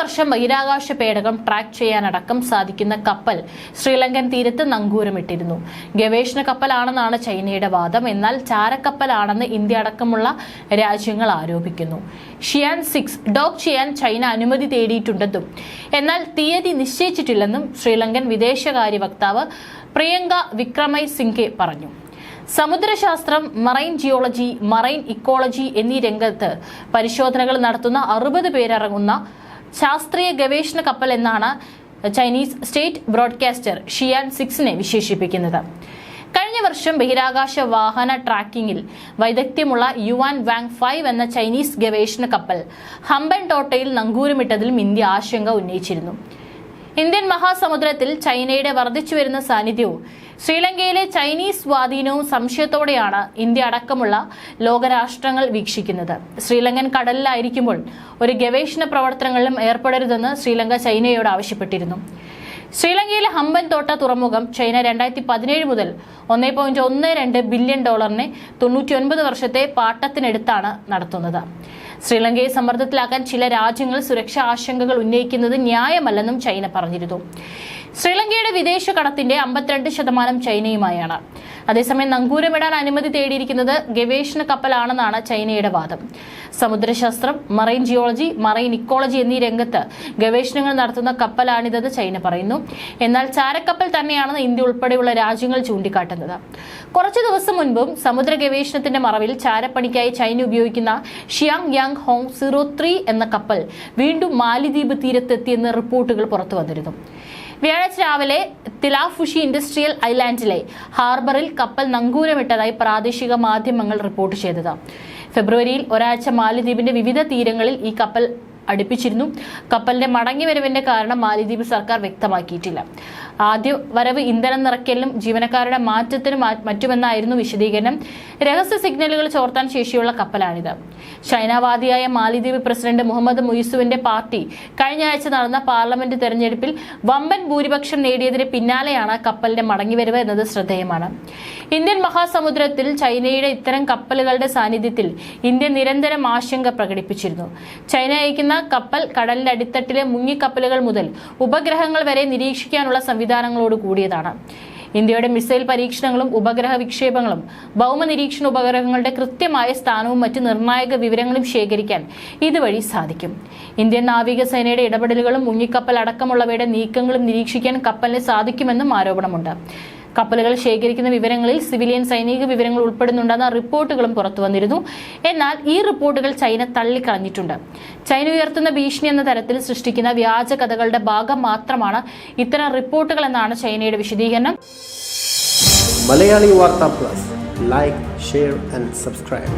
വർഷം ബഹിരാകാശ പേടകം ട്രാക്ക് ചെയ്യാനടക്കം സാധിക്കുന്ന കപ്പൽ ശ്രീലങ്കൻ തീരത്ത് നങ്കൂരമിട്ടിരുന്നു ഗവേഷണ കപ്പലാണെന്നാണ് ചൈനയുടെ വാദം. എന്നാൽ ചാരക്കപ്പലാണെന്ന് ഇന്ത്യ അടക്കമുള്ള രാജ്യങ്ങൾ ആരോപിക്കുന്നു. ഷിയാൻ സിക്സ് ഡോക് ചെയ്യാൻ ചൈന അനുമതി തേടിയിട്ടുണ്ടെന്നും എന്നാൽ തീയതി നിശ്ചയിച്ചിട്ടില്ലെന്നും ശ്രീലങ്കൻ വിദേശകാര്യ വക്താവ് പ്രിയങ്ക വിക്രമൈ സിംഗെ പറഞ്ഞു. സമുദ്രശാസ്ത്രം മറൈൻ ജിയോളജി മറൈൻ ഇക്കോളജി എന്നീ രംഗത്ത് പരിശോധനകൾ നടത്തുന്ന അറുപത് പേരടങ്ങുന്ന ശാസ്ത്രീയ ഗവേഷണ കപ്പൽ എന്നാണ് ചൈനീസ് സ്റ്റേറ്റ് ബ്രോഡ്കാസ്റ്റർ ഷിയാൻ സിക്സിനെ വിശേഷിപ്പിക്കുന്നത്. കഴിഞ്ഞ വർഷം ബഹിരാകാശ വാഹന ട്രാക്കിംഗിൽ വൈദഗ്ധ്യമുള്ള യുവാൻ വാങ് ഫൈവ് എന്ന ചൈനീസ് ഗവേഷണ കപ്പൽ ഹമ്പൻ ടോട്ടയിൽ നങ്കൂരമിട്ടതിലും ഇന്ത്യ ആശങ്ക ഉന്നയിച്ചിരുന്നു. ഇന്ത്യൻ മഹാസമുദ്രത്തിൽ ചൈനയുടെ വർദ്ധിച്ചു വരുന്ന സാന്നിധ്യവും ശ്രീലങ്കയിലെ ചൈനീസ് സ്വാധീനവും സംശയത്തോടെയാണ് ഇന്ത്യ അടക്കമുള്ള ലോകരാഷ്ട്രങ്ങൾ വീക്ഷിക്കുന്നത്. ശ്രീലങ്കൻ കടലിലായിരിക്കുമ്പോൾ ഒരു ഗവേഷണ പ്രവർത്തനങ്ങളിലും ഏർപ്പെടരുതെന്ന് ശ്രീലങ്ക ചൈനയോട് ആവശ്യപ്പെട്ടിരുന്നു. ശ്രീലങ്കയിലെ ഹമ്പൻ തോട്ട തുറമുഖം ചൈന രണ്ടായിരത്തി പതിനേഴ് മുതൽ ഒന്നേ പോയിന്റ് ഒന്ന് രണ്ട് ബില്യൺ ഡോളറിനെ തൊണ്ണൂറ്റി വർഷത്തെ പാട്ടത്തിനെടുത്താണ് നടത്തുന്നത്. ശ്രീലങ്കയെ സമ്മർദ്ദത്തിലാക്കാൻ ചില രാജ്യങ്ങൾ സുരക്ഷാ ആശങ്കകൾ ഉന്നയിക്കുന്നത് ന്യായമല്ലെന്നും ചൈന പറഞ്ഞിരുന്നു. ശ്രീലങ്കയുടെ വിദേശ കടത്തിന്റെ അമ്പത്തിരണ്ട് ശതമാനം ചൈനയുമായാണ്. അതേസമയം നങ്കൂരമിടാൻ അനുമതി തേടിയിരിക്കുന്നത് ഗവേഷണ കപ്പലാണെന്നാണ് ചൈനയുടെ വാദം. സമുദ്രശാസ്ത്രം മറൈൻ ജിയോളജി മറൈൻ ഇക്കോളജി എന്നീ രംഗത്ത് ഗവേഷണങ്ങൾ നടത്തുന്ന കപ്പലാണിതെന്ന് ചൈന പറയുന്നു. എന്നാൽ ചാരക്കപ്പൽ തന്നെയാണെന്ന് ഇന്ത്യ ഉൾപ്പെടെയുള്ള രാജ്യങ്ങൾ ചൂണ്ടിക്കാട്ടുന്നത്. കുറച്ചു ദിവസം മുൻപും സമുദ്ര ഗവേഷണത്തിന്റെ മറവിൽ ചാരപ്പണിക്കായി ചൈന ഉപയോഗിക്കുന്ന Xiang Yang Hong zero three എന്ന കപ്പൽ വീണ്ടും മാലിദ്വീപ് തീരത്തെത്തിയെന്ന് റിപ്പോർട്ടുകൾ പുറത്തു വന്നിരുന്നു വ്യാഴാഴ്ച രാവിലെ തിലാഫുഷി ഇൻഡസ്ട്രിയൽ ഐലാൻഡിലെ ഹാർബറിൽ കപ്പൽ നങ്കൂരമിട്ടതായി പ്രാദേശിക മാധ്യമങ്ങൾ റിപ്പോർട്ട് ചെയ്തത്. ഫെബ്രുവരിയിൽ ഒരാഴ്ച മാലിദ്വീപിന്റെ വിവിധ തീരങ്ങളിൽ ഈ കപ്പൽ അടുപ്പിച്ചിരുന്നു. കപ്പലിന്റെ മടങ്ങിവരവിന്റെ കാരണം മാലിദ്വീപ് സർക്കാർ വ്യക്തമാക്കിയിട്ടില്ല. ആദ്യ വരവ് ഇന്ധനം നിറയ്ക്കലിനും ജീവനക്കാരുടെ മാറ്റത്തിനും മറ്റുമെന്നായിരുന്നു വിശദീകരണം. രഹസ്യ സിഗ്നലുകൾ ചോർത്താൻ ശേഷിയുള്ള കപ്പലാണിത്. ചൈനാവാദിയായ മാലിദ്വീപ് പ്രസിഡന്റ് മുഹമ്മദ് മുയിസുവിന്റെ പാർട്ടി കഴിഞ്ഞ ആഴ്ച നടന്ന പാർലമെന്റ് തെരഞ്ഞെടുപ്പിൽ വമ്പൻ ഭൂരിപക്ഷം നേടിയതിന് പിന്നാലെയാണ് കപ്പലിന്റെ മടങ്ങിവരവ് എന്നത് ശ്രദ്ധേയമാണ്. ഇന്ത്യൻ മഹാസമുദ്രത്തിൽ ചൈനയുടെ ഇത്തരം കപ്പലുകളുടെ സാന്നിധ്യത്തിൽ ഇന്ത്യ നിരന്തരം ആശങ്ക പ്രകടിപ്പിച്ചിരുന്നു. ചൈന അയക്കുന്ന കപ്പൽ കടലിന്റെ അടിത്തട്ടിലെ മുങ്ങിക്കപ്പലുകൾ മുതൽ ഉപഗ്രഹങ്ങൾ വരെ നിരീക്ഷിക്കാനുള്ള സംവിധാനങ്ങളോട് കൂടിയതാണ്. ഇന്ത്യയുടെ മിസൈൽ പരീക്ഷണങ്ങളും ഉപഗ്രഹ വിക്ഷേപങ്ങളും ഭൗമ നിരീക്ഷണ ഉപഗ്രഹങ്ങളുടെ കൃത്യമായ സ്ഥാനവും മറ്റ് നിർണായക വിവരങ്ങളും ശേഖരിക്കാൻ ഇതുവഴി സാധിക്കും. ഇന്ത്യൻ നാവികസേനയുടെ ഇടപെടലുകളും മുങ്ങിക്കപ്പൽ അടക്കമുള്ളവയുടെ നീക്കങ്ങളും നിരീക്ഷിക്കാൻ കപ്പലിന് സാധിക്കുമെന്നും ആരോപണമുണ്ട്. കപ്പലുകൾ ശേഖരിക്കുന്ന വിവരങ്ങളിൽ സിവിലിയൻ സൈനിക വിവരങ്ങൾ ഉൾപ്പെടുന്നുണ്ടെന്ന റിപ്പോർട്ടുകളും പുറത്തു വന്നിരുന്നു എന്നാൽ ഈ റിപ്പോർട്ടുകൾ ചൈന തള്ളിക്കളഞ്ഞിട്ടുണ്ട്. ചൈന ഉയർത്തുന്ന ഭീഷണി എന്ന തരത്തിൽ സൃഷ്ടിക്കുന്ന വ്യാജ കഥകളുടെ ഭാഗം മാത്രമാണ് ഇത്തരം റിപ്പോർട്ടുകൾ എന്നാണ് ചൈനയുടെ വിശദീകരണം. Malayali Vartha plus. Like share and subscribe